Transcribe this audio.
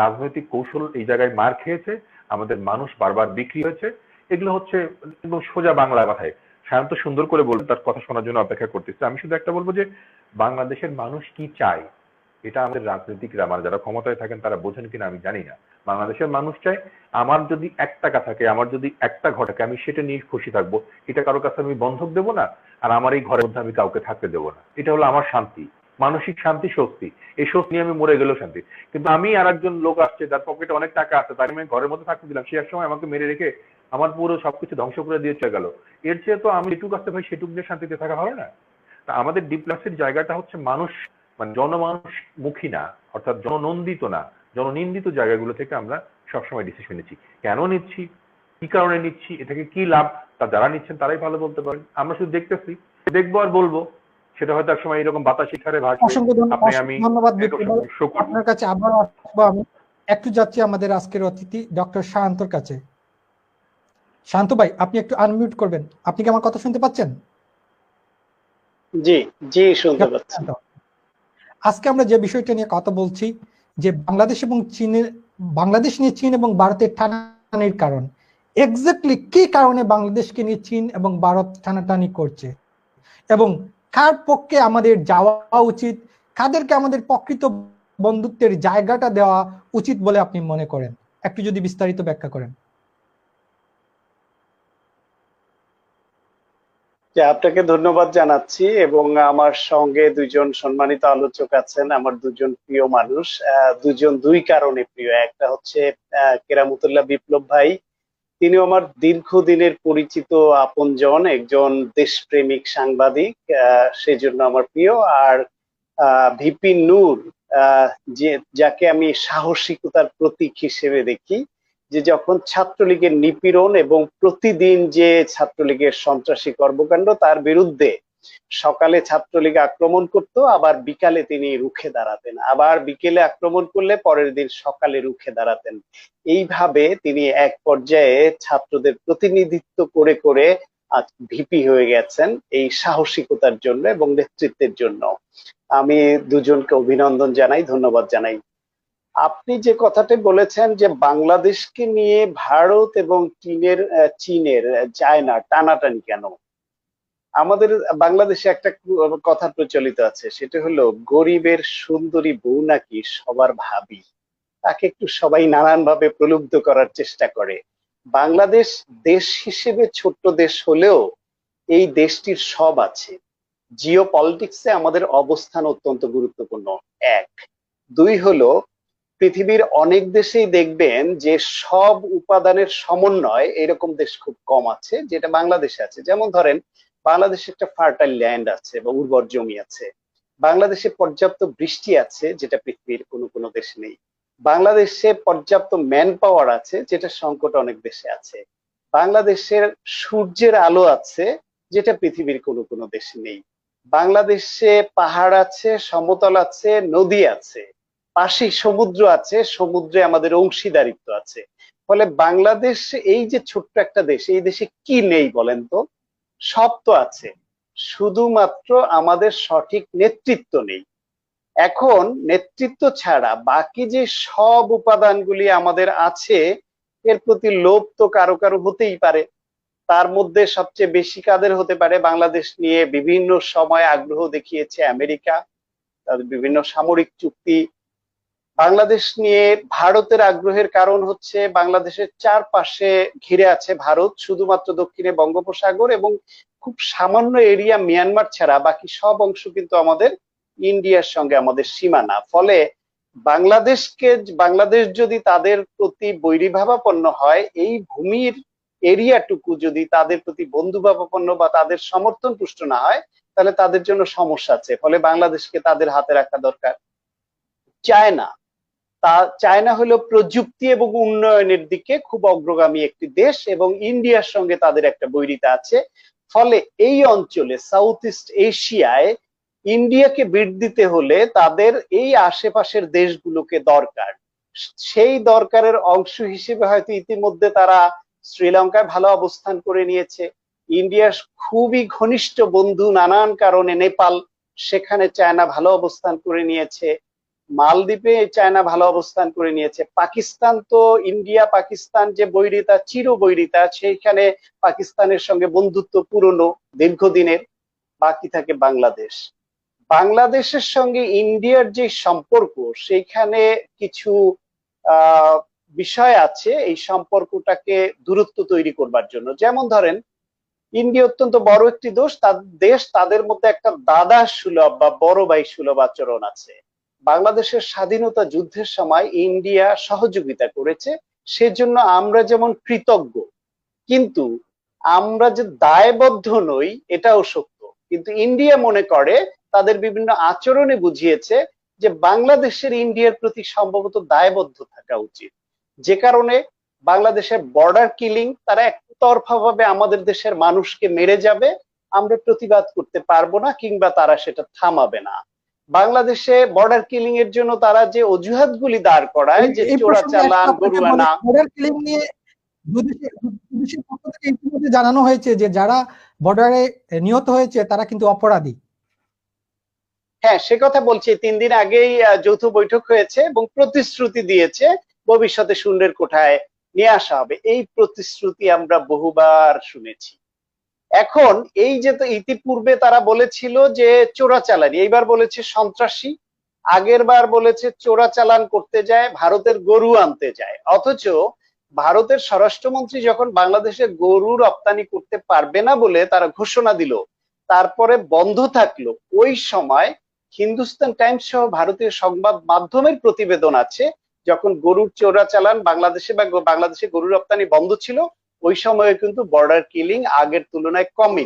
রাজনৈতিক কৌশল এই জায়গায় মার খেয়েছে, আমাদের মানুষ বারবার বিক্রি হয়েছে। এগুলো হচ্ছে একদম সোজা বাংলা কথায় শান্ত সুন্দর করে বলবে তার কথা শোনার জন্য অপেক্ষা করতেছে। আমি শুধু একটা বলব যে, বাংলাদেশের মানুষ কি চায়? এটা আমাদের রাজনীতিকরা আমার যারা ক্ষমতায় থাকেন তারা বোঝেন কিনা আমি জানি না। বাংলাদেশের মানুষ চায়, আমার যদি এক টাকা থাকে, আমার যদি একটা ঘর থাকে, আমি সেটা নিয়ে খুশি থাকব। এটা কারও কাছে আমি বন্ধক দেবো না, আর আমার এই ঘরের মধ্যে আমি কাউকে থাকতে দেবো না। এটা হলো আমার শান্তি। মানসিক শান্তি, স্বস্তি। এই স্বস্তি নিয়ে আমি মরে গেলেও শান্তি। কিন্তু আমি আর একজন লোক আসছে, যার পকেটে অনেক টাকা আছে, তাকে আমি ঘরের মধ্যে থাকতে দিলাম। সে এক সময় আমাকে মেরে রেখে আমার পুরো সবকিছু ধ্বংস করে দিয়ে চলে গেল। এর চেয়ে তো আমি যেটুকু আসতে ভাই সেটুকু নিয়ে শান্তিতে থাকা ভালো না। তা আমাদের ডিপ্লাসের জায়গাটা হচ্ছে মানুষ মানে জনমানুষ মুখী না, অর্থাৎ জননন্দিত না। জননিন্দিত জায়গাগুলো থেকে আমরা সবসময় ডিসিশন নিচ্ছি। কেন নিচ্ছি? কি কারণে নিচ্ছি? এটাকে কি লাভ? তা যারা নিচ্ছেন তারাই ভালো বলতে পারেন। আমরা শুধু দেখতেছি। দেখব আর বলব। সেটা হয়তো এক সময় এরকম বাতাস শিখারে ভাসবে। অসংখ্য ধন্যবাদ। আপনার কাছে আবার আসব আমি। একটু যাচ্ছি আমাদের আজকের অতিথি ডক্টর শান্তর কাছে। শান্ত ভাই আপনি একটু আনমিউট করবেন। আপনি কি আমার কথা শুনতে পাচ্ছেন? জি জি শুনতে পাচ্ছি। আজকে আমরা যে বিষয়টা নিয়ে কথা বলছি যে বাংলাদেশ এবং চীনের বাংলাদেশ নিয়ে চীন এবং ভারতের টানাটানির কারণ। এক্স্যাক্টলি কি কারণে বাংলাদেশকে নিয়ে চীন এবং ভারত টানাটানি করছে? এবং কার পক্ষে আমাদের যাওয়া উচিত? কাদেরকে আমাদের প্রকৃত বন্ধুত্বের জায়গাটা দেওয়া উচিত বলে আপনি মনে করেন? একটু যদি বিস্তারিত ব্যাখ্যা করেন। আপনাকে ধন্যবাদ জানাচ্ছি এবং আমার সঙ্গে দুজন সম্মানিত আলোচক আছেন, আমার দুজন প্রিয় মানুষ। দুজন দুই কারণে প্রিয়। একটা হচ্ছে কেরামতুল্লাহ বিপ্লব ভাই তিনি আমার দীর্ঘদিনের পরিচিত আপনজন, একজন দেশপ্রেমিক সাংবাদিক সেজন্য আমার প্রিয়। আর ভিপি নূর যে, যাকে আমি সাহসিকতার প্রতীক হিসেবে দেখি, যে যখন ছাত্রলীগের নিপীড়ন এবং প্রতিদিন যে ছাত্রলীগের সন্ত্রাসী কর্মকাণ্ড, তার বিরুদ্ধে সকালে ছাত্রলীগ আক্রমণ করত, আবার বিকালে তিনি রুখে দাঁড়াতেন। আবার বিকেলে আক্রমণ করলে পরের দিন সকালে রুখে দাঁড়াতেন। এইভাবে তিনি এক পর্যায়ে ছাত্রদের প্রতিনিধিত্ব করে করে আজ ভিপি হয়ে গেছেন এই সাহসিকতার জন্য এবং নেতৃত্বের জন্য। আমি দুজনকে অভিনন্দন জানাই, ধন্যবাদ জানাই। আপনি যে কথাটি বলেছেন যে বাংলাদেশকে নিয়ে ভারত এবং চীনের চীনের চায়না টানাটানি কেন? আমাদের বাংলাদেশে একটা কথা প্রচলিত আছে, সেটা হলো, গরিবের সুন্দরী বউ নাকি সবার ভাবি? তাকে একটু সবাই নানান ভাবে প্রলুব্ধ করার চেষ্টা করে। বাংলাদেশ দেশ হিসেবে ছোট্ট দেশ হলেও এই দেশটির সব আছে। জিও পলিটিক্সে আমাদের অবস্থান অত্যন্ত গুরুত্বপূর্ণ। এক। দুই হলো, পৃথিবীর অনেক দেশেই দেখবেন যে সব উপাদানের সমন্বয় এরকম দেশ খুব কম আছে, যেটা বাংলাদেশে আছে। যেমন ধরেন বাংলাদেশে একটা ফার্টাইল ল্যান্ড আছে বা উর্বর জমি আছে। বাংলাদেশে পর্যাপ্ত বৃষ্টি আছে, যেটা পৃথিবীর কোনো কোনো দেশে নেই। বাংলাদেশে পর্যাপ্ত ম্যান পাওয়ার আছে, যেটা সংকট অনেক দেশে আছে। বাংলাদেশের সূর্যের আলো আছে, যেটা পৃথিবীর কোনো কোনো দেশে নেই। বাংলাদেশে পাহাড় আছে, সমতল আছে, নদী আছে। পাশেই সমুদ্র আছে, সমুদ্রে আমাদের অংশীদারিত্ব আছে। ফলে বাংলাদেশ এই যে ছোট্ট একটা দেশ, এই দেশে কি নেই বলেন তো? সব তো আছে। শুধুমাত্র আমাদের সঠিক নেতৃত্ব নেই। এখন নেতৃত্ব ছাড়া বাকি যে সব উপাদানগুলি আমাদের আছে, এর প্রতি লোভ তো কারও কারও হতেই পারে। তার মধ্যে সবচেয়ে বেশি কাদের হতে পারে? বাংলাদেশ নিয়ে বিভিন্ন সময় আগ্রহ দেখিয়েছে আমেরিকা। তাদের বিভিন্ন সামরিক চুক্তি বাংলাদেশ নিয়ে ভারতের আগ্রহের কারণ হচ্ছে বাংলাদেশের চারপাশে ঘিরে আছে ভারত, শুধুমাত্র দক্ষিণে বঙ্গোপসাগর এবং খুব সামান্য এরিয়া মিয়ানমার ছাড়া বাকি সব অংশ কিন্তু আমাদের ইন্ডিয়ার সঙ্গে আমাদের সীমানা। ফলে বাংলাদেশকে, বাংলাদেশ যদি তাদের প্রতি বৈরীভাবাপন্ন হয়, এই ভূমির এরিয়াটুকু যদি তাদের প্রতি বন্ধুভাবাপন্ন বা তাদের সমর্থন পুষ্ট না হয়, তাহলে তাদের জন্য সমস্যা আছে। ফলে বাংলাদেশকে তাদের হাতে রাখা দরকার। চায়না তা চায়না হলো প্রযুক্তি এবং উন্নয়নের দিকে খুব অগ্রগামী একটি দেশ এবং ইন্ডিয়ার সঙ্গে তাদের একটা বৈরিতা আছে। ফলে এই অঞ্চলে সাউথ ইস্ট এশিয়ায় ইন্ডিয়াকে বিট দিতে হলে তাদের এই আশেপাশের দেশগুলোকে দরকার। সেই দরকারের অংশ হিসেবে হয়তো ইতিমধ্যে তারা শ্রীলঙ্কায় ভালো অবস্থান করে নিয়েছে। ইন্ডিয়ার খুবই ঘনিষ্ঠ বন্ধু নানান কারণে নেপাল, সেখানে চায়না ভালো অবস্থান করে নিয়েছে। মালদ্বীপে চায়না ভালো অবস্থান করে নিয়েছে। পাকিস্তান তো ইন্ডিয়া, পাকিস্তান যে বৈরিতা চির বৈরিতা সেইখানে পাকিস্তানের সঙ্গে বন্ধুত্ব পুরনো, দীর্ঘদিনের, বাকি থাকে বাংলাদেশ। বাংলাদেশের সঙ্গে ইন্ডিয়ার যে সম্পর্ক, সেইখানে কিছু বিষয় আছে এই সম্পর্কটাকে দূরত্ব তৈরি করবার জন্য। যেমন ধরেন, ইন্ডিয়া অত্যন্ত বড় একটি দোষ তার দেশ তাদের মধ্যে একটা দাদা সুলভ বা বড় ভাই সুলভ আচরণ আছে। বাংলাদেশের স্বাধীনতা যুদ্ধের সময় ইন্ডিয়া সহযোগিতা করেছে, সেজন্য আমরা যেমন কৃতজ্ঞ, কিন্তু আমরা যে দায়বদ্ধ নই এটাও সত্য। কিন্তু ইন্ডিয়া মনে করে, তাদের বিভিন্ন আচরণে বুঝিয়েছে যে বাংলাদেশের ইন্ডিয়ার প্রতি সম্ভবত দায়বদ্ধ থাকা উচিত। যে কারণে বাংলাদেশের বর্ডার কিলিং তারা একতরফা ভাবে আমাদের দেশের মানুষকে মেরে যাবে, আমরা প্রতিবাদ করতে পারব না কিংবা তারা সেটা থামাবে না। বাংলাদেশে বর্ডার কিলিং এর জন্য তারা যে অজুহাত গুলি দাঁড় করায় যে এই চোরা প্রসঙ্গে চালান একটা গরু আপনাকে আনা border killing নিয়ে দুদেশের দুদেশের পক্ষ থেকে ইতিমধ্যে জানানো হয়েছে যে যারা বর্ডারে নিহত হয়েছে তারা কিন্তু অপরাধী। হ্যাঁ সে কথা বলছি। তিন দিন আগেই যৌথ বৈঠক হয়েছে এবং প্রতিশ্রুতি দিয়েছে ভবিষ্যতে শূন্যের কোঠায় নিয়ে আসা হবে। এই প্রতিশ্রুতি আমরা বহুবার শুনেছি। এখন এই যে তো ইতিপূর্বে তারা বলেছিল যে চোরাচালানি এইবার বলেছে সন্ত্রাসী, আগের বার বলেছে চোরাচালান করতে যায়, ভারতের গরু আনতে যায়। অথচ ভারতের স্বরাষ্ট্রমন্ত্রী যখন বাংলাদেশে গরু রপ্তানি করতে পারবে না বলে তারা ঘোষণা দিল, তারপরে বন্ধ থাকল। ওই সময় হিন্দুস্তান টাইমস সহ ভারতীয় সংবাদ মাধ্যমের প্রতিবেদন আছে, যখন গরুর চোরাচালান বাংলাদেশে বা বাংলাদেশে গরু রপ্তানি বন্ধ ছিল ওই সময়ে কিন্তু বর্ডার কিলিং আগের তুলনায় কমে